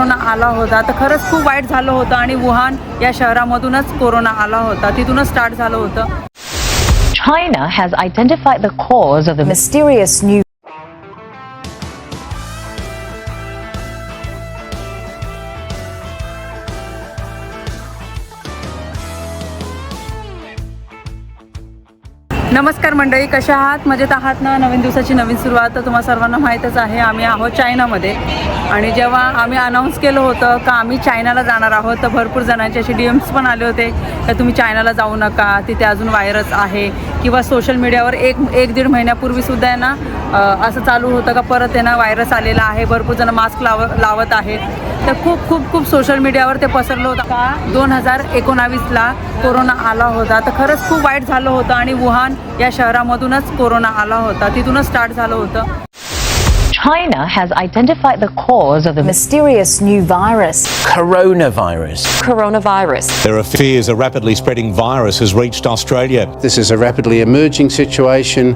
Corona आला होता. तर खरंच खूप वाईट झालं होतं आणि वुहान या शहरामधूनच कोरोना आला होता. तिथूनच स्टार्ट झालं होतं. China has identified the cause of the mysterious new नमस्कार मंडळी कशा आहात? मजेत आहात ना? नवीन दिवसाची नवीन सुरुवात तर तुम्हाला सर्वांना माहीतच आहे आम्ही आहोत चायनामध्ये. आणि जेव्हा आम्ही अनाऊन्स केलं होतं का आम्ही चायनाला जाणार आहोत तर भरपूर जणांचे असे डी एम्स पण आले होते का तुम्ही चायनाला जाऊ नका तिथे अजून व्हायरस आहे. किंवा सोशल मीडियावर एक एक दीड महिन्यापूर्वीसुद्धा आहे ना असं चालू होतं का परत आहे ना व्हायरस आलेला आहे भरपूर जण मास्क लाव लावत आहेत तर खूप खूप खूप सोशल मीडियावर ते पसरलं होतं का? दोन हजार एकोणावीसला कोरोना आला होता. तर खरंच खूप वाईट झालं होतं आणि वुहान या शहरामधूनच कोरोना आला होता तिथूनच स्टार्ट झालं होतं China has identified the cause of the mysterious new virus. coronavirus. Coronavirus. There are fears a rapidly spreading virus has reached Australia. This is a rapidly emerging situation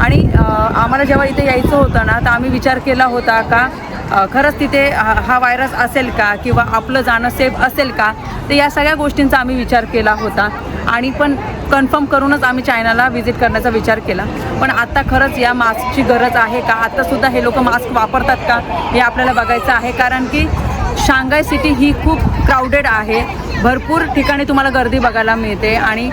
आणि आम्हाला जेव्हा इथे यायचं होतं ना तर आम्ही विचार केला होता का खरंच तिथे हा व्हायरस असेल का किंवा आपलं जाणं सेफ असेल का तर या सगळ्या गोष्टींचा आम्ही विचार केला होता. आणि पण कन्फर्म करूनच आम्ही चायनाला व्हिजिट करण्याचा विचार केला. पण आता खरंच या मास्कची गरज आहे का? आत्तासुद्धा हे लोक मास्क वापरतात का? हे आपल्याला बघायचं आहे. कारण की शांघाय सिटी ही खूप क्राउडेड आहे. भरपूर ठिकाणी तुम्हाला गर्दी बघायला मिळते. आणि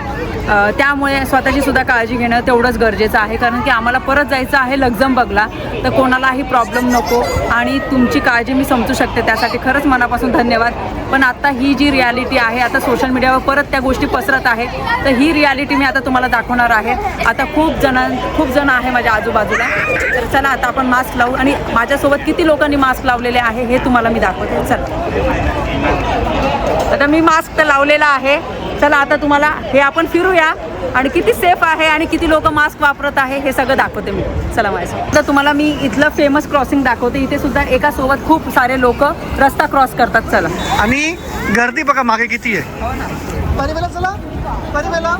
त्यामुळे स्वतःची सुद्धा काळजी घेणं तेवढंच गरजेचं आहे. कारण की आम्हाला परत जायचं आहे लक्झमबर्गला तर कोणालाही प्रॉब्लेम नको आणि तुमची काळजी मी समजू शकते त्यासाठी. खरंच मनापासून धन्यवाद. पण आता ही जी रियालिटी आहे आता सोशल मीडियावर परत त्या गोष्टी पसरत आहे तर ही रियालिटी मी आता तुम्हाला दाखवणार आहे. आता खूप जणां खूप जण आहे माझ्या आजूबाजूला. तर चला आता आपण मास्क लावू आणि माझ्यासोबत किती लोकांनी मास्क लावलेले आहे हे तुम्हाला मी दाखवते. चला. आता मी मास्क तर लावलेला आहे. चला आता तुम्हाला हे आपण फिरूया. आणि किती सेफ आहे आणि किती लोक मास्क वापरत आहे हे सगळं दाखवते मी. चला माझ्यासोबत तर तुम्हाला मी इथलं फेमस क्रॉसिंग दाखवते. इथे सुद्धा एका सोबत खूप सारे लोक रस्ता क्रॉस करतात. चला. आणि गर्दी बघा मागे किती आहे. चला.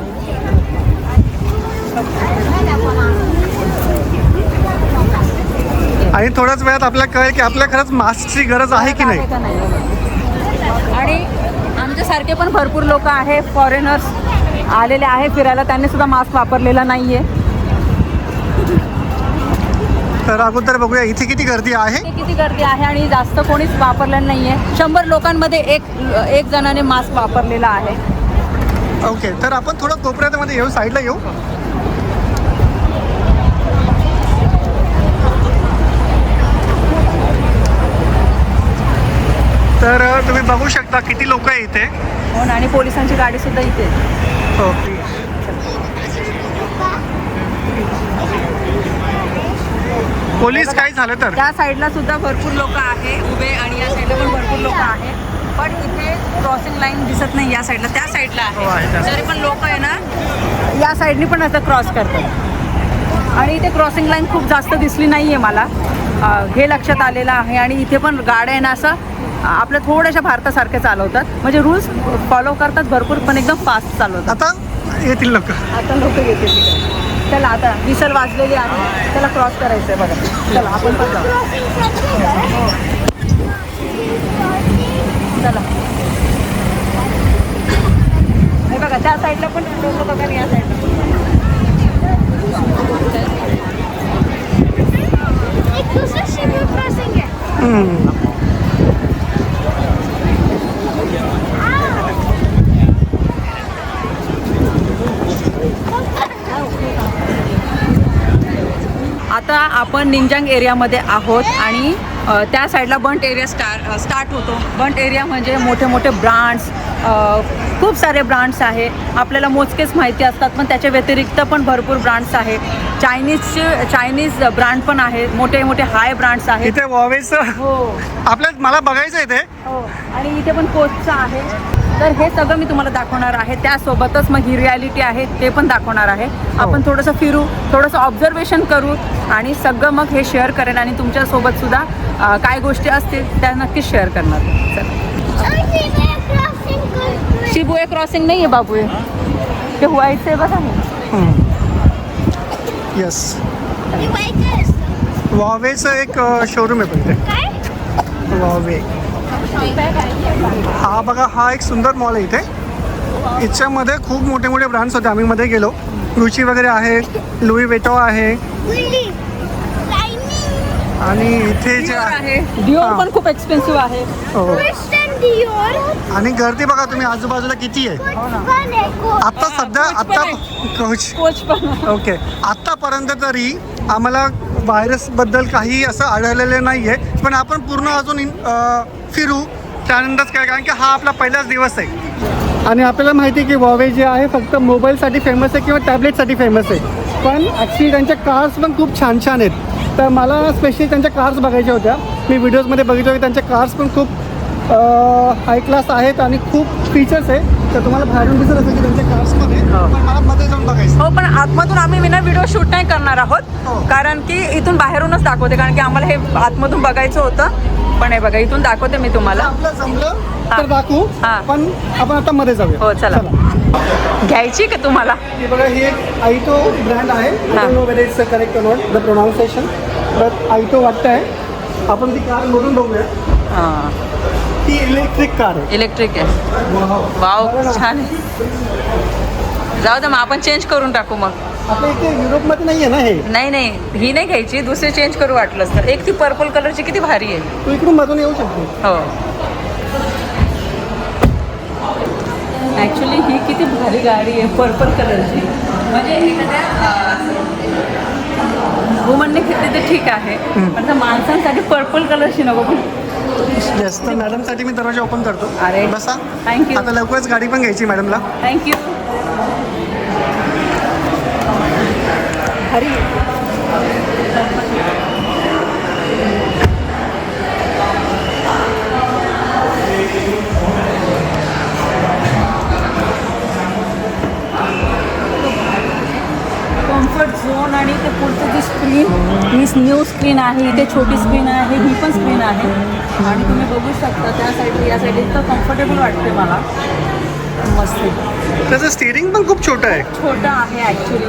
आणि थोड्याच वेळात आपल्याला कळेल की आपल्या खरंच मास्कची गरज आहे का नाही? आणि आमच्यासारखे पण भरपूर लोक आहे फॉरेनर्स आलेले आहे फिरायला. त्यांनी सुद्धा मास्क वापरलेला नाहीये. तर अगोदर बघूया इथे किती गर्दी आहे? किती गर्दी आहे आणि जास्त कोणीच वापरलेलं नाहीये. शंभर लोकांमध्ये एक एक जणाने मास्क वापरलेला आहे. ओके तर आपण थोडं कोपऱ्यामध्ये येऊ साईडला येऊ. तर तुम्ही बघू शकता किती लोक आहे इथे. हो ना आणि पोलिसांची गाडी सुद्धा इथे. ओके. पोलीस काय झालं तर? त्या साईडला सुद्धा भरपूर लोक आहे उभे आणि या साईडला पण भरपूर लोक आहे. पण इथे क्रॉसिंग लाईन दिसत नाही या साईडला त्या साईडला हो, आहे आहे तरी पण लोक आहे ना या साईडनी पण असं क्रॉस करतात. आणि इथे क्रॉसिंग लाईन खूप जास्त दिसली नाही आहे मला हे लक्षात आलेलं आहे आणि इथे पण गाड्या आहे ना असं आपल्या थोड्याशा भारतासारख्या चालवतात. म्हणजे रूल्स फॉलो करतात भरपूर पण एकदम फास्ट चालवतात. आता येतील लोक. आता लोक येतील. चला आता विसल वाजलेली आहे. त्याला क्रॉस करायचं आहे बघा. चला आपण पण जाऊ. चला. हे बघा त्या साईडला पण लोक बघा या साईडला पण. आता आपण निंजांग एरियामध्ये आहोत आणि त्या साईडला बंट एरिया स्टार स्टार्ट होतो. बंट एरिया म्हणजे मोठे मोठे ब्रांड्स खूप सारे ब्रांड्स आहे. आपल्याला मोजकेच माहिती असतात पण त्याच्या व्यतिरिक्त पण भरपूर ब्रांड्स आहेत. चायनीजचे चायनीज ब्रँड पण आहेत मोठे मोठे हाय ब्रँड्स आहेत. इथे हो. आपल्या मला बघायचं आहे ते हो. आणि इथे पण कोचचं आहे. तर हे सगळं मी तुम्हाला दाखवणार आहे. त्यासोबतच मग ही रियालिटी आहे ते पण दाखवणार आहे. आपण थोडंसं फिरू थोडंसं ऑब्झर्वेशन करू आणि सगळं मग हे शेअर करेन आणि तुमच्यासोबत सुद्धा अं, काय गोष्टी असतील त्या नक्कीच शेअर करणार. चला. शिबुए क्रॉसिंग नाही आहे बाबू हे व्हायचं आहे बघा. हे. येस वावेचं एक शोरूम आहे पण ते वावे हा बघा हा एक सुंदर मॉल आहे इथे. याच्यामध्ये खूप मोठे मोठे ब्रँड्स होते. आम्ही मध्ये गेलो. रुची वगैरे आहे लुई वेटो आहे. आणि इथे जे आहे आहे. डिओर पण खूप एक्सपेन्सिव्ह आहे. हो. आणि गर्दी बघा तुम्ही आजूबाजूला किती आहे? आता सध्या आता कोच कोच पण ओके आत्तापर्यंत तरी आम्हाला व्हायरसबद्दल काही असं आढळलेलं नाही आहे पण आपण पूर्ण अजून इन- अ, त्यानंतरच काय कारण की हा आपला पहिलाच दिवस आहे. आणि आपल्याला माहिती आहे की वॉवे जे आहे फक्त मोबाईलसाठी फेमस आहे किंवा टॅबलेटसाठी फेमस आहे. पण ॲक्च्युली त्यांच्या कार्स पण खूप छान छान आहेत. तर मला स्पेशली त्यांच्या कार्स बघायच्या होत्या. मी व्हिडिओजमध्ये बघितलं की त्यांच्या कार्स पण खूप हाय क्लास आहेत आणि खूप फीचर्स आहे तर तुम्हाला बाहेरून दिसत असेल की त्यांच्या कार्समध्ये पण मला मध्ये जाऊन बघायचं. हो पण आतमधून आम्ही विना व्हिडिओ शूट नाही करणार आहोत. कारण की इथून बाहेरूनच दाखवते. कारण की आम्हाला हे आतमधून बघायचं होतं. पण हे बघा इथून दाखवते मी तुम्हाला. आपलं जमलं हा. तर दाखवू. हा. पण आपण आता मध्ये जाऊया. हो चला. घ्यायची का तुम्हाला? हे बघा ही एक आयटो ब्रँड आहे. हा. It's correct not the pronunciation but Aito वाटतं आहे आपण ती कार मोडून बघूया. हां. ती इलेक्ट्रिक कार आहे. इलेक्ट्रिक आहे. वाव छान आहे. जाऊ दे मग आपण चेंज करून टाकू मग. आपल्या इथे युरोपमध्ये नाही आहे ना हे? नाही नाही. ही नाही घ्यायची दुसरी चेंज करू वाटलंच तर. एक ती पर्पल कलरची किती भारी आहे. तू इकडून मधून येऊ शकतो. हो. ॲक्च्युली ही किती भारी गाडी आहे पर्पल कलरची म्हणजे एखाद्या वुमनने घेतली ते ठीक आहे. पण त्या माणसांसाठी पर्पल कलरची नको. पण येस तर मॅडमसाठी मी दरवाजा ओपन करतो अरे. बसा you. आता लवकरच गाडी पण घ्यायची मॅडमला थँक्यू भारी झोन आणि ते पुढचं जी स्क्रीन ही न्यू स्क्रीन आहे इथे छोटी स्क्रीन आहे ही पण स्क्रीन आहे. आणि तुम्ही बघू शकता त्या साईड या साईड इतकं कम्फर्टेबल वाटते मला. मस्त. त्याचं स्टिअरिंग पण खूप छोटं आहे. छोटं आहे ॲक्च्युली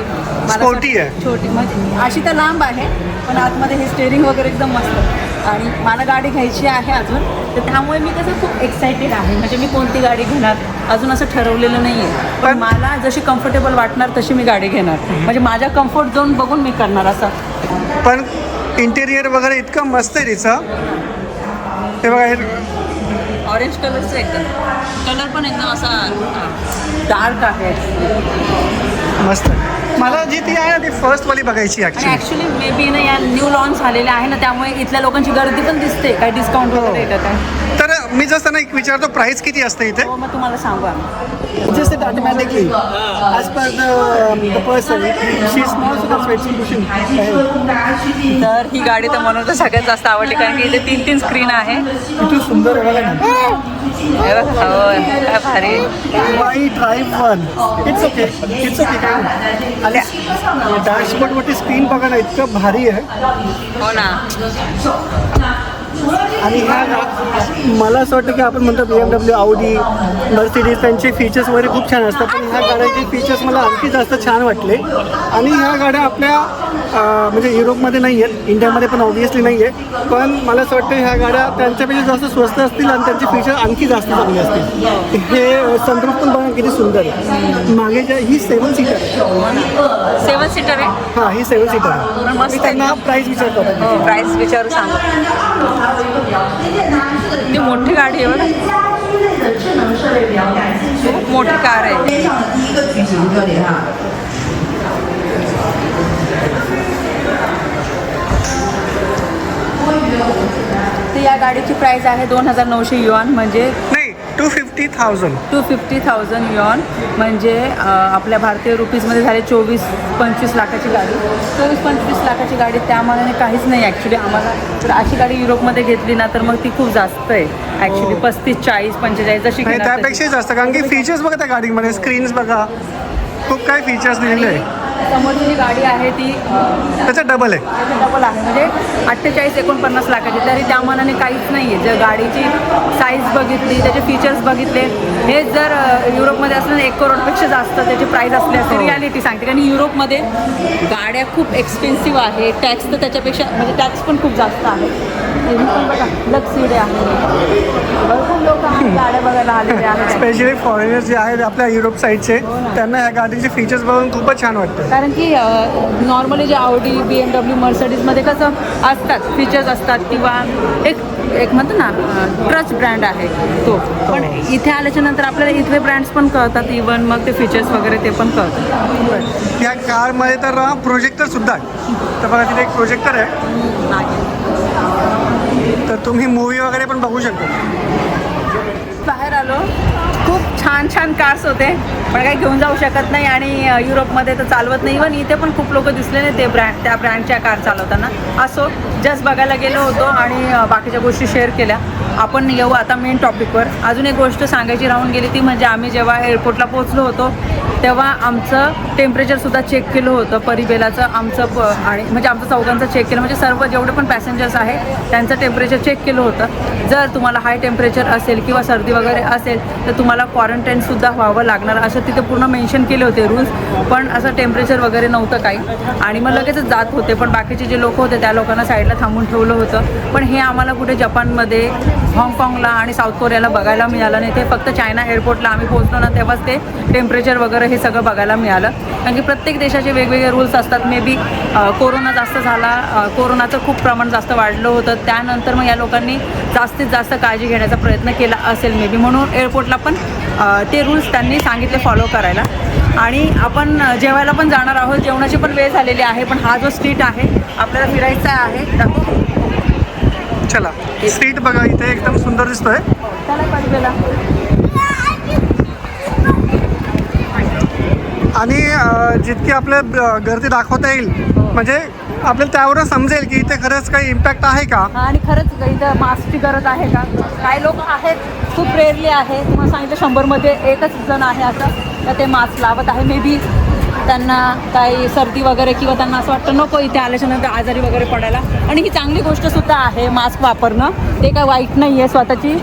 Sporty आहे. छोटी म्हणजे. अशी तर लांब आहे पण आतमध्ये हे स्टेअरिंग वगैरे एकदम मस्त आणि मला गाडी घ्यायची आहे अजून तर त्यामुळे मी कसं खूप एक्सायटेड आहे. म्हणजे मी कोणती गाडी घेणार अजून असं ठरवलेलं नाही आहे पण मला जशी कम्फर्टेबल वाटणार तशी मी गाडी घेणार. म्हणजे माझ्या कम्फर्ट झोन बघून मी करणार असं. पण इंटेरियर वगैरे इतकं मस्त आहे तिचं. हे बघा ऑरेंज कलरचं एकदम. कलर पण एकदम असा डार्क आहे. मस्त. मला जी ती आहे ना ती फर्स्ट वाली बघायची ॲक्च्युली मे बी ना या न्यू लॉन्च झालेल्या आहे ना त्यामुळे इथल्या लोकांची गर्दी पण दिसते. काय डिस्काउंट वगैरे येतात आहे. तर मी जसं ना एक विचारतो प्राइस किती असते इथे? हो मग तुम्हाला सांगू आम्ही. Just it automatically. As per the, um, the person she's small so that's why it's pushing ahead. तर ही गाडी तर म्हणून तर सगळ्यात जास्त आवडली कारण की इथे तीन तीन स्क्रीन आहे. किती सुंदर आहे बघा ना. हे बघा, होय, काय भारी. Why drive one it's okay it's okay काय आणि डॅशबोर्ड वरती स्क्रीन बघा ना इतकं भारी आहे. हो ना. आणि ह्या गा- मला असं वाटतं की आपण म्हणतो बी एम डब्ल्यू आवडी मर्सिडीज त्यांचे फीचर्स वगैरे खूप छान असतात. पण ह्या गाड्यांचे फीचर्स मला आणखी जास्त छान वाटले. आणि ह्या गाड्या आपल्या म्हणजे युरोपमध्ये नाही आहेत इंडियामध्ये पण ऑब्वियसली नाही आहे पण मला असं वाटतं ह्या गाड्या त्यांच्यापेक्षा जास्त स्वस्त असतील आणि त्यांचे फीचर आणखी जास्त चांगले असतील. हे संद्रूप पण बघा किती सुंदर आहे. मागे ज्या ही सेवन सीटर आहे. सेवन सीटर आहे? हां ही सेवन सीटर आहे. मी. त्यांना प्राईस विचारतो आता. हो प्राईस विचारू सांगू. ती मोठी गाडी आहे बघा. खूप मोठी कार आहे. तर या गाडीची प्राइस आहे दोन हजार नऊशे युआन म्हणजे two fifty thousand two fifty thousand yuan म्हणजे आपल्या भारतीय रुपीजमध्ये झाले चोवीस पंचवीस लाखाची गाडी. चोवीस पंचवीस लाखाची गाडी त्या मानाने काहीच नाही ॲक्च्युली आम्हाला जर अशी गाडी युरोपमध्ये घेतली ना तर मग ती खूप जास्त आहे. ॲक्च्युली पस्तीस चाळीस पंचेचाळीस तशी. त्यापेक्षाही जास्त. कारण की फीचर्स बघा त्या गाडीमध्ये स्क्रीन्स बघा. खूप काही फीचर्स दिलेले आहे. समोरची जी गाडी आहे ती त्याच्यात डबल आहे. त्याचं डबल आहे. म्हणजे अठ्ठेचाळीस एकोणपन्नास लाखाची. तरी त्या मानाने काहीच नाही आहे जर गाडीची साईज बघितली त्याचे फीचर्स बघितले हे जर युरोपमध्ये असलं ना एक करोडपेक्षा जास्त त्याची प्राईस असली असते रियालिटी सांगते. कारण युरोपमध्ये गाड्या खूप एक्सपेन्सिव्ह आहे. टॅक्स तर त्याच्यापेक्षा म्हणजे टॅक्स पण खूप जास्त आहे. लक्सिडे आहे. भरपूर लोक गाड्या बघायला आलेले आहेत. स्पेशली फॉरेनर्स जे आहेत आपल्या युरोप साईडचे त्यांना ह्या गाडीचे फीचर्स बघून खूपच छान वाटतं. कारण की नॉर्मली जे आवडी बी एम डब्ल्यू मर्सडीजमध्ये कसं असतात फीचर्स असतात किंवा एक एक म्हणतो ना ट्रस्ट ब्रँड आहे तो. पण इथे आल्याच्यानंतर आपल्याला इथले ब्रँड्स पण कळतात इवन मग ते फीचर्स वगैरे ते पण कळतात. या कारमध्ये तर प्रोजेक्टर सुद्धा आहे तर बघा तिथे एक प्रोजेक्टर आहे. तर तुम्ही मूवी वगैरे पण बघू शकता. बाहेर आलो. खूप छान छान कार्स होते. पण काही घेऊन जाऊ शकत नाही आणि युरोपमध्ये तर चालवत नाही. इवन इथे पण खूप लोक दिसले नाही ते ब्रँड त्या ब्रँडच्या कार चालवताना. असो जस्ट बघायला गेलो होतो आणि बाकीच्या गोष्टी शेअर केल्या. आपण येऊ आता मेन टॉपिकवर अजून एक गोष्ट सांगायची राहून गेली ती म्हणजे आम्ही जेव्हा एअरपोर्टला पोहोचलो होतो तेव्हा आमचं टेम्परेचरसुद्धा चेक केलं होतं. परिबेलाचं आमचं प आणि म्हणजे आमचं चौघांचं चेक केलं. म्हणजे सर्व जेवढे पण पॅसेंजर्स आहे त्यांचं टेम्परेचर चेक केलं होतं. जर तुम्हाला हाय टेम्परेचर असेल किंवा सर्दी वगैरे असेल तर तुम्हाला क्वारंटाईनसुद्धा व्हावं लागणार. असं तिथे पूर्ण मेन्शन केले होते रूल्स पण असं टेम्परेचर वगैरे नव्हतं काही. आणि मग लगेचच जात होते. पण बाकीचे जे लोक होते त्या लोकांना साईडला थांबून ठेवलं होतं. पण हे आम्हाला कुठे जपानमध्ये हाँगकाँगला आणि साऊथ कोरियाला बघायला मिळालं नाही. ते फक्त चायना एअरपोर्टला आम्ही पोहोचलो ना तेव्हाच ते टेम्परेचर वगैरे हे सगळं बघायला मिळालं. कारण की प्रत्येक देशाचे वेगवेगळे रूल्स असतात. मे बी कोरोना जास्त झाला कोरोनाचं खूप प्रमाण जास्त वाढलं होतं. त्यानंतर मग या लोकांनी जास्तीत जास्त काळजी घेण्याचा प्रयत्न केला असेल मे बी म्हणून एअरपोर्टला पण ते रूल्स त्यांनी सांगितले फॉलो करायला. आणि आपण जेवायला पण जाणार आहोत. जेवणाची पण वेळ झालेली आहे पण हा जो स्ट्रीट आहे आपल्याला फिरायचा आहे. चला स्ट्रीट बघा इथे एकदम सुंदर दिसतोय. आणि जितकी आपल्या गर्दी दाखवता येईल म्हणजे आपल्याला त्यावरच समजेल की इथे खरंच काही इम्पॅक्ट आहे का? आणि खरंच इथं मास्कची गरज आहे का? काही लोक आहेत खूप रेअरली आहे तुम्हाला सांगितलं शंभरमध्ये एकच जण आहे असं तर ते मास्क लावत आहे. मे बी त्यांना काही सर्दी वगैरे किंवा त्यांना असं वाटतं नको इथे आल्याच्यानंतर आजारी वगैरे पडायला. आणि ही चांगली गोष्टसुद्धा आहे मास्क वापरणं. ते काय वाईट नाही आहे स्वतःची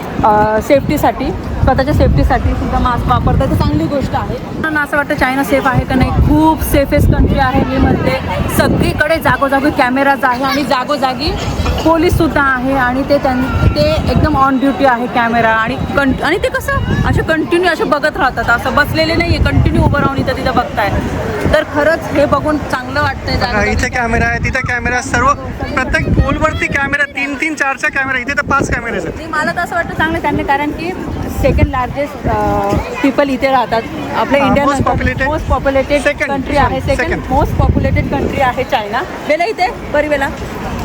सेफ्टीसाठी स्वतःच्या सेफ्टीसाठी सुद्धा मास्क वापरतात. ते चांगली गोष्ट आहे. पण असं वाटतं चायना सेफ आहे का नाही? खूप सेफेस्ट कंट्री आहे मी म्हणते सगळीकडे जागोजागी कॅमेराज आहे आणि जागोजागी पोलीससुद्धा आहे आणि ते त्यां ते एकदम ऑन ड्युटी आहे कॅमेरा आणि कं आणि ते कसं? असे कंटिन्यू असे बघत राहतात. असं बसलेले नाही आहे कंटिन्यू उभं राहून इथं तिथं बघताय. तर खरंच हे बघून चांगलं वाटतंय. इथे कॅमेरा आहे तिथे कॅमेरा सर्व प्रत्येक पोलवरती कॅमेरा तीन तीन चार चार कॅमेरा इथे तर पाच कॅमेरे आहेत. मला तर असं वाटतं चांगलं त्यांनी. कारण की सेकंड लार्जेस्ट पीपल इथे राहतात. आपल्या इंडिया मोस्ट पॉप्युलेटेड कंट्री आहे. सेकंड. मोस्ट पॉप्युलेटेड कंट्री आहे चायना बेला इथे बरी बेला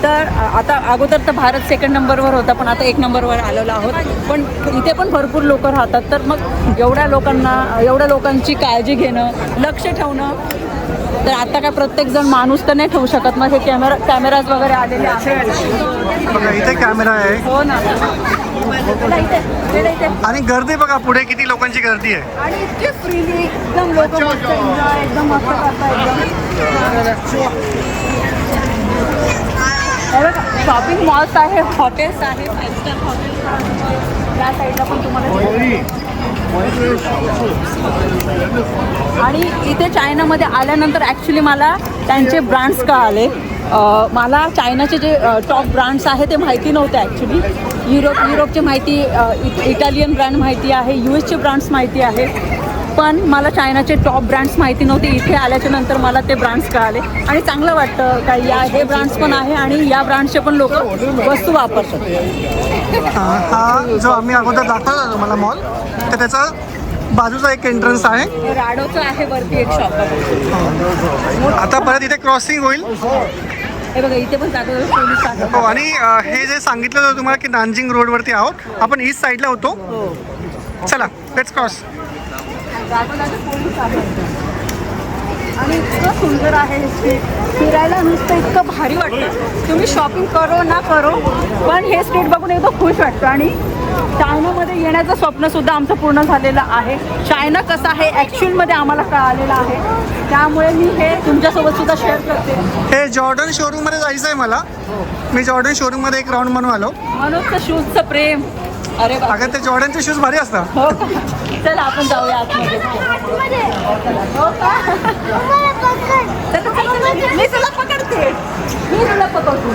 तर आता अगोदर तर भारत सेकंड नंबरवर होता पण आता एक नंबरवर आलेलो आहोत. पण इथे पण भरपूर लोक राहतात. तर मग एवढ्या लोकांना एवढ्या लोकांची काळजी घेणं लक्ष ठेवणं तर आता काय प्रत्येक जण माणूस तर नाही ठेवू शकत. मग हे कॅमेरा कॅमेराज वगैरे आलेले आहेत. बघा इथे कॅमेरा आहे. हो आणि गर्दी बघा पुढे किती लोकांची गर्दी आहे. आणि इतके फ्रीली एकदम लोक मस्त एन्जॉय एकदम मस्त करता एकदम. शॉपिंग मॉल्स आहे हॉटेल्स आहे फाईव्ह स्टार हॉटेल्स आहे या साईडला पण तुम्हाला आणि इथे चायनामध्ये आल्यानंतर ॲक्च्युली मला त्यांचे ब्रँड्स कळाले. मला चायनाचे जे टॉप ब्रँड्स आहे ते माहिती नव्हते ॲक्च्युली युरोप युरोपची माहिती इटालियन ब्रँड माहिती आहे यू एसचे ब्रँड्स माहिती आहे. पण मला चायनाचे टॉप ब्रँड्स माहिती नव्हते. इथे आल्याच्यानंतर मला ते ब्रँड्स कळाले. आणि चांगलं वाटतं का या हे ब्रँड्स पण आहे आणि या ब्रँड्सचे पण लोक वस्तू वापरतात. हा जो आम्ही अगोदर दाखवला तुम्हाला मॉल तर त्याचा बाजूचा एक एंट्रन्स आहे. राडोचं आहे वरती एक शॉप आता परत इथे क्रॉसिंग होईल. हे बघा इथे पण पोलीस हो आणि हे जे सांगितलं होतं तुम्हाला की नानजिंग रोडवरती आहोत आपण ईस्ट साईडला होतो. चला लेट्स क्रॉस आणि इतकं सुंदर आहे हे स्ट्रीट फिरायला नुसतं इतकं भारी वाटतं. तुम्ही शॉपिंग करो ना करो पण हे स्ट्रीट बघून एकदम खुश वाटतं. आणि चायनामध्ये येण्याचं स्वप्नसुद्धा आमचं पूर्ण झालेलं आहे. चायना कसं आहे ॲक्च्युअलमध्ये आम्हाला कळालेलं आहे. त्यामुळे मी हे तुमच्यासोबत सुद्धा शेअर करते. हे जॉर्डन शोरूममध्ये जायचं आहे मला. मी जॉर्डन शोरूममध्ये एक राऊंड म्हणून आलो. तर शूजचं प्रेम. अरे अगं ते जॉर्डनचे शूज भारी असतात. हो का? चला आपण जाऊया आतमध्ये. हो का? चला, चला, चला. मी तुला पकडते. मी तुला पकडतो.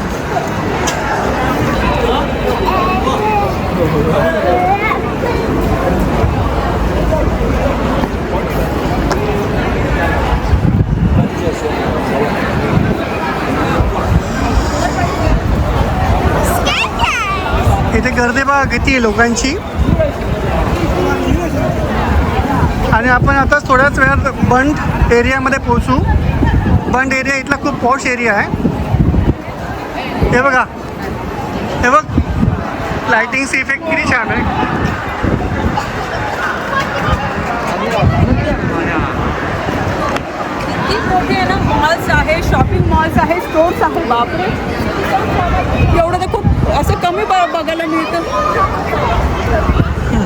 इथे गर्दी बघा किती आहे लोकांची. आणि आपण आता थोड्याच वेळात बंड एरियामध्ये पोहोचू. बंड एरिया इथला खूप पॉश एरिया आहे. हे बघा. लाइटिंगचे इफेक्ट किती छान आहे मोठे आहे ना मॉल्स आहे शॉपिंग मॉल्स आहे स्टोर्स आहे. बापरे. एवढं तर खूप असं कमी ब- बघायला मिळतं.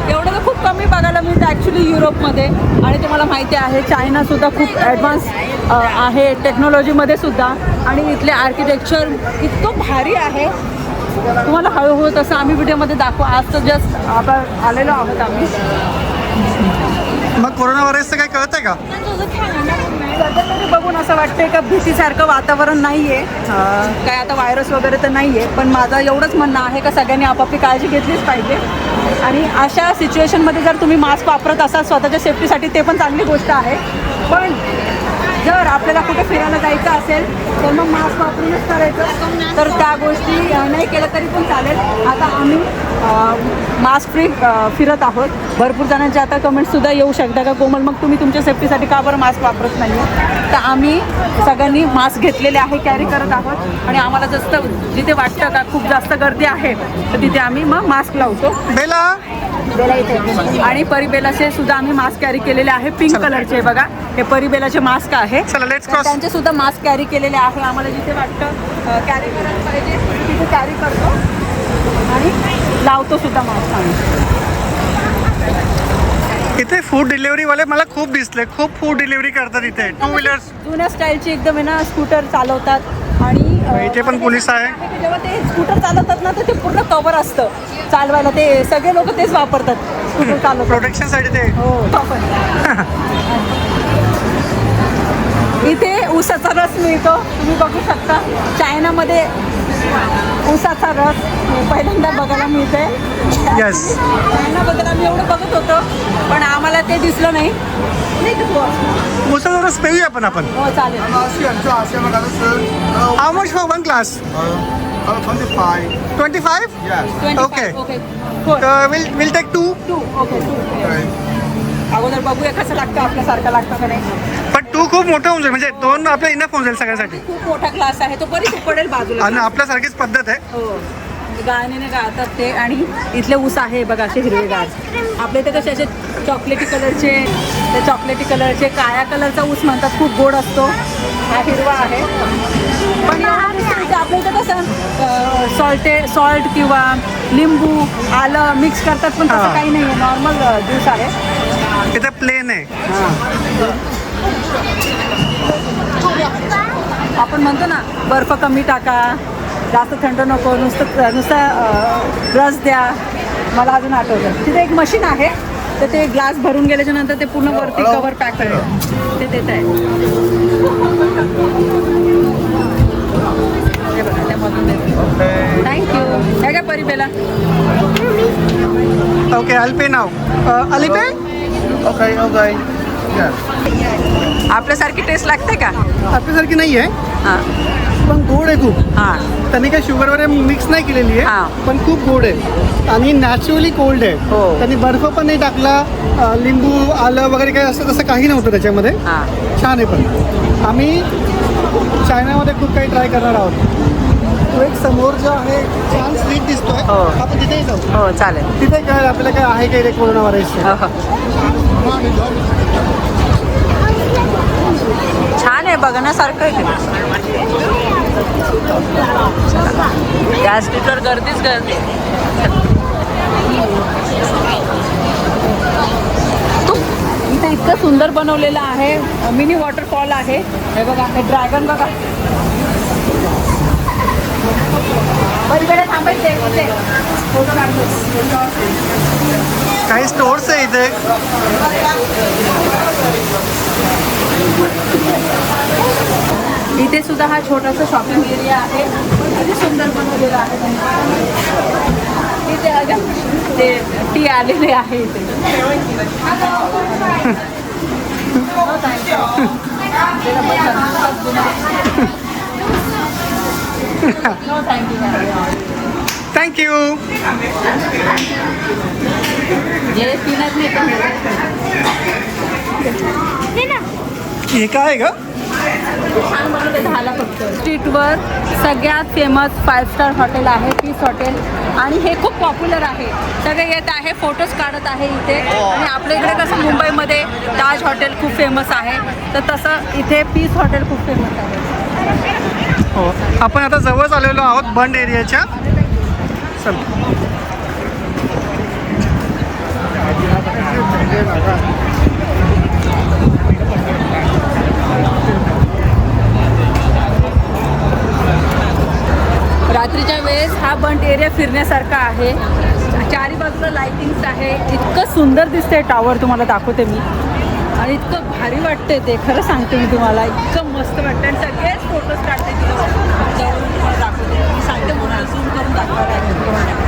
एवढं तर खूप कमी बघायला मिळतं ॲक्च्युली युरोपमध्ये. आणि तुम्हाला माहिती आहे चायनासुद्धा खूप ॲडव्हान्स आहे टेक्नॉलॉजीमध्ये सुद्धा. आणि इथले आर्किटेक्चर इतकं भारी आहे. तुम्हाला हळूहळू तसं आम्ही व्हिडिओमध्ये दाखवू. आज तर जस्ट आपण आलेलो आहोत आम्ही. मग कोरोना व्हायरसचं काही कळतंय का? बघून असं वाटतंय का भीतीसारखं वातावरण नाही आहे काय आता व्हायरस वगैरे तर नाही आहे पण माझं एवढंच म्हणणं आहे का सगळ्यांनी आपापली काळजी घेतलीच पाहिजे. आणि अशा सिच्युएशनमध्ये जर तुम्ही मास्क वापरत असाल स्वतःच्या सेफ्टीसाठी ते पण चांगली गोष्ट आहे. पण जर आपल्याला कुठे फिरायला जायचं असेल तर मग मास्क वापरूनच करायचं. तर त्या गोष्टी नाही केलं तरी पण चालेल. आता आम्ही मास्क फ्री फिरत आहोत. भरपूर जणांचे आता कमेंट्ससुद्धा येऊ शकता का? कोमल मग तुम्ही तुमच्या सेफ्टीसाठी का बरं मास्क वापरत नाही तर आम्ही सगळ्यांनी मास्क घेतलेले आहे कॅरी करत आहोत. आणि आम्हाला जास्त जिथे वाटतं का खूप जास्त गर्दी आहे तर तिथे आम्ही मग मास्क लावतो. बेला! आणि परिबेलाचे सुद्धा आम्ही मास्क कॅरी केलेले आहे. पिंक कलरचे बघा. हे परिबेलाचे मास्क आहे. त्यांचे सुद्धा मास्क कॅरी केलेले आहे. आम्हाला जिथे वाटतं कॅरी करायला पाहिजे. तिथे कॅरी करतो. आणि लावतो सुद्धा मास्क आम्ही. इथे फूड डिलिव्हरीवाले मला खूप दिसले. खूप फूड डिलिव्हरी करतात इथे. टू व्हीलर्स जुन्या स्टाईलची एकदम आहे ना स्कूटर चालवतात. आणि इथे पण पोलीस आहे. जेव्हा ते स्कूटर चालवतात ना तर ते पूर्ण कवर असतं चालवायला. ते सगळे लोक तेच वापरतात स्कूटर चालवतात. प्रोटेक्शनसाठी ते. हो इथे ऊसाचा रस मिळतो. तुम्ही बघू शकता. चायनामध्ये ऊसाचा रस पहिल्यांदा बघायला मिळते Yes. चायनाबद्दल आम्ही एवढं बघत होतो पण आम्हाला ते दिसलं नाही. मुसळवरच रस पण आपण. आपण चालेल. How much for one class twenty five okay will will take two okay अगोदर बघूया कसं लागतं आपल्यासारखं लागतं का नाही. पण तू खूप मोठं होऊन जाईल. म्हणजे दोन आपल्या इनफ होऊन जाईल सगळ्यासाठी. खूप मोठा क्लास आहे. तो बरीच पडेल बाजूला. आणि आपल्यासारखीच पद्धत आहे. हो. गाण्याने गातात ते आणि इथले ऊस आहे बघा असे हिरवेगार. आपले ते कसे असे चॉकलेटी कलरचे ते चॉकलेटी कलरचे काळ्या कलरचा ऊस म्हणतात खूप गोड असतो. हा हिरवा आहे. पण आपल्या इथं कसं सॉल्टे सॉल्ट किंवा लिंबू आलं मिक्स करतात पण तसं. काही नाही आहे नॉर्मल ज्यूस आहे. इथे प्लेन आहे. आपण म्हणतो ना बर्फ कमी टाका जास्त थंड नको नुसतं नुसतं अं, रस द्या. मला अजून आठवतं. तिथे एक मशीन आहे. तर ते ग्लास भरून गेल्याच्यानंतर ते पूर्ण वरती कवर पॅक आहे ते देत आहे. हे बघा त्यामधून देते थँक्यू काय ओके अल पे नाव. Alipay okay okay yes आपल्यासारखी टेस्ट लागते का? आपल्यासारखी नाही आहे हां. पण गोड आहे खूप. हां. त्यांनी काही शुगर वगैरे मिक्स नाही केलेली. आहे पण खूप गोड आहे. आणि नॅचरली कोल्ड आहे. हो. त्यांनी बर्फ पण नाही टाकला लिंबू आलं वगैरे काही असं तसं काही नव्हतं त्याच्यामध्ये. छान आहे पण. आम्ही चायनामध्ये खूप काही ट्राय करणार आहोत. तो एक समोर जो आहे छान स्वीट दिसतोय. हो. आपण तिथे जाऊ. हो चालेल. तिथे काय आपल्याला काय आहे रे कोरोना व्हायरस हो, हो. छान आहे बघण्यासारखं आहे या स्ट्रीटवर गर्दीच गर्दी. इथे इतकं सुंदर बनवलेलं आहे. मिनी वॉटरफॉल आहे. हे बघा हे ड्रॅगन बघा. पलीकडे थांबायचे काही स्टोर्स आहे इथे. इथे सुद्धा हा छोटासा शॉपिंग एरिया आहे. किती सुंदर बनवलेला आहे. त्यांनी. इथे अगं ते टी आलेले आहे इथे. थँक्यू हे नाही हे काय आहे ग? दहाला फक्त. स्ट्रीटवर सगळ्यात फेमस फाईव्ह स्टार हॉटेल आहे पीस हॉटेल आणि हे खूप पॉप्युलर आहे. सगळे येत आहे फोटोज काढत आहे इथे. आणि आपल्या इकडे कसं मुंबईमध्ये ताज हॉटेल खूप फेमस आहे. तर तसं इथे पीस हॉटेल खूप फेमस आहे. हो. आपण आता जवळच आलेलो आहोत बंड एरियाच्या. चल. रात्रीच्या वेळेस हा बंट एरिया फिरण्यासारखा आहे. चारी बाजूला लाइटिंग्स आहे. इतकं सुंदर दिसतंय टॉवर तुम्हाला दाखवते मी. आणि इतकं भारी वाटते ते खरं सांगते मी तुम्हाला. इतकं मस्त वाटतं आणि सगळेच फोटोज काढते तिला दाखवते. मी सांगते म्हणून झूम करून दाखवायला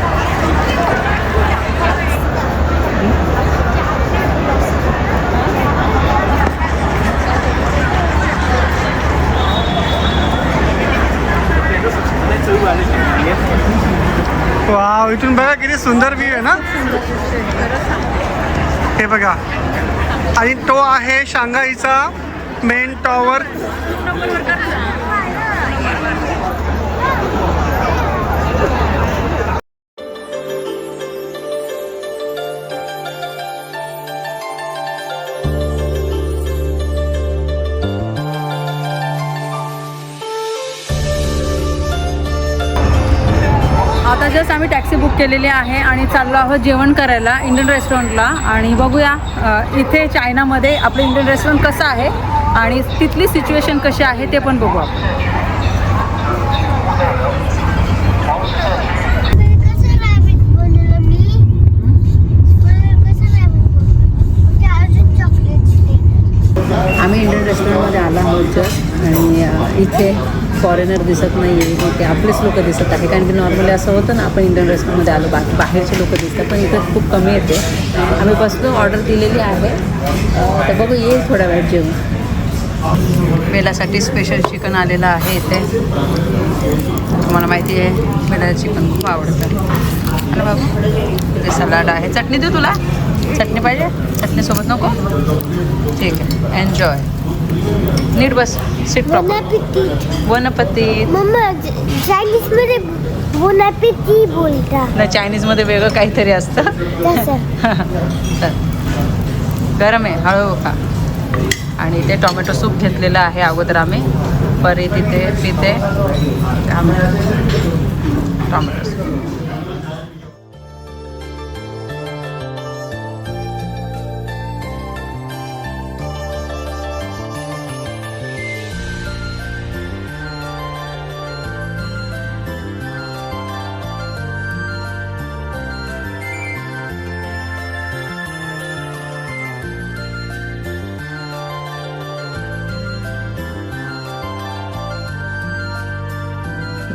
वाव इथून बघा किती सुंदर व्ह्यू आहे ना? हे बघा. आणि तो आहे शांघाईचा मेन टॉवर आता जस्ट आम्ही टॅक्सी बुक केलेली आहे आणि चाललो आहोत जेवण करायला इंडियन रेस्टॉरंटला आणि बघूया इथे चायनामध्ये आपलं इंडियन रेस्टॉरंट कसं आहे आणि तिथली सिच्युएशन कशी आहे ते पण बघू आपण. आम्ही इंडियन रेस्टॉरंटमध्ये आलो आहोत जस्ट आणि इथे फॉरेनर दिसत नाही आहे ते आपलेच लोक दिसत आहे कारण की नॉर्मली असं होतं ना आपण इंडियन रेस्टॉरंटमध्ये आलो बाकी बाहेरचे लोक दिसतात पण इथं खूप कमी येते. आम्ही बसलो ऑर्डर दिलेली आहे. तर बघू येईल थोड्या वेळात जेवण बेलासाठी स्पेशल चिकन आलेलं आहे इथे. तुम्हाला माहिती आहे बेला चिकन खूप आवडतं. अरे बाबू ते सलाड आहे. चटणी देऊ तुला. चटणी पाहिजे? चटणीसोबत नको? ठीक आहे. एन्जॉय नीट बस सीट प्रॉपर वनपती. चायनीजमध्ये बोनापिती बोलता. नाही चायनीजमध्ये वेगळं काहीतरी असतं. गरम आहे हळू खा. आणि इथे टोमॅटो सूप घेतलेलं आहे अगोदर आम्ही. परी तिथे पिते. Tomato soup.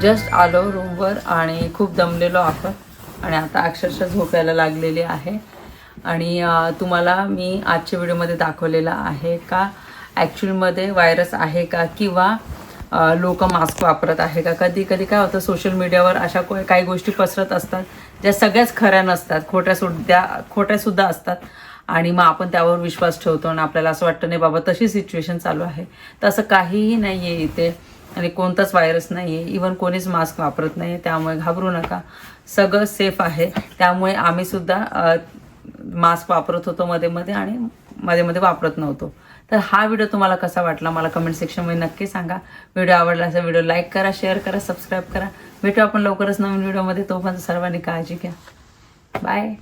जस्ट आलो रूमवर आणि खूप दमलेलो आपण. आणि आता अक्षरशः झोपायला लागलेली आहे. आणि तुम्हाला मी आजच्या व्हिडिओमध्ये दाखवलेला आहे का? ॲक्च्युअलमध्ये व्हायरस आहे का? किंवा लोक मास्क वापरत आहे का? कधी कधी काय होतं सोशल मीडियावर अशा को- काही गोष्टी पसरत असतात ज्या सगळ्याच खऱ्या नसतात. खोट्या सुद्धा खोट्यासुद्धा असतात. आणि मग आपण त्यावर विश्वास ठेवतो आणि आपल्याला असं वाटतं नाही बाबा तशी सिच्युएशन चालू आहे. तर असं काहीही नाही आहे इथे. आणि कोणताच व्हायरस नाही आहे इवन कोणीच मास्क वापरत नाही त्यामुळे घाबरू नका. सगळं सेफ आहे. त्यामुळे आम्ही सुद्धा मास्क वापरत होतो मध्ये मध्ये आणि मध्ये मध्ये वापरत नव्हतो. तर हा व्हिडिओ तुम्हाला कसा वाटला? मला कमेंट सेक्शनमध्ये नक्की सांगा. व्हिडिओ आवडला असेल व्हिडिओ लाईक करा शेअर करा सबस्क्राईब करा. भेटू आपण लवकरच नवीन व्हिडिओमध्ये तोपर्यंत सर्वांनी काळजी घ्या. बाय